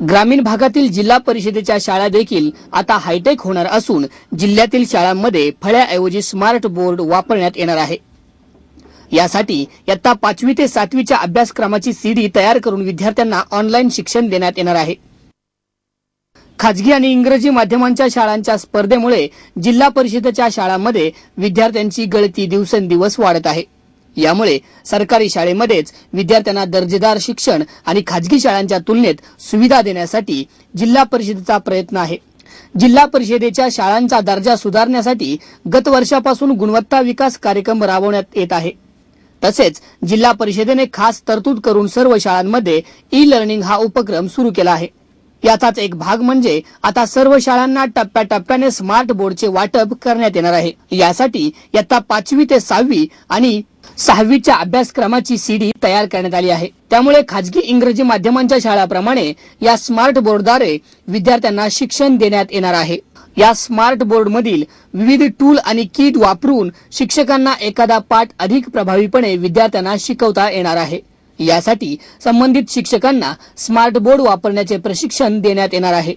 ग्रामीण भागातील जिल्हा परिषदेच्या शाळा देखील आता हायटेक होणार असून जिल्ह्यातील शाळांमध्ये फळ्याऐवजी स्मार्ट बोर्ड वापरण्यात येणार आहे. यासाठी इयत्ता पाचवी ते सातवीच्या अभ्यासक्रमाची सीडी तयार करून विद्यार्थ्यांना ऑनलाईन शिक्षण देण्यात येणार आहे. खाजगी आणि इंग्रजी माध्यमांच्या शाळांच्या स्पर्धेमुळे जिल्हा परिषदेच्या शाळांमध्ये विद्यार्थ्यांची गळती दिवसेंदिवस वाढत आहे. यामुळे सरकारी शाळेमध्येच विद्यार्थ्यांना दर्जेदार शिक्षण आणि खाजगी शाळांच्या तुलनेत सुविधा देण्यासाठी जिल्हा परिषदेचा प्रयत्न आहे. जिल्हा परिषदेच्या शाळांचा दर्जा सुधारण्यासाठी गत वर्षापासून गुणवत्ता विकास कार्यक्रम राबवण्यात येत आहे. तसेच जिल्हा परिषदेने खास तरतूद करून सर्व शाळांमध्ये ई लर्निंग हा उपक्रम सुरू केला आहे. याचाच एक भाग म्हणजे आता सर्व शाळांना टप्प्याटप्प्याने स्मार्ट बोर्डचे वाटप करण्यात येणार आहे. यासाठी इयत्ता पाचवी ते सहावी आणि सहावीच्या अभ्यासक्रमाची सीडी तयार करण्यात आली आहे. त्यामुळे खाजगी इंग्रजी माध्यमांच्या शाळाप्रमाणे या स्मार्ट बोर्डद्वारे विद्यार्थ्यांना शिक्षण देण्यात येणार आहे. या स्मार्ट बोर्ड मधील विविध टूल आणि किट वापरून शिक्षकांना एखादा पाठ अधिक प्रभावीपणे विद्यार्थ्यांना शिकवता येणार आहे. यासाठी संबंधित शिक्षकांना स्मार्ट बोर्ड वापरण्याचे प्रशिक्षण देण्यात येणार आहे.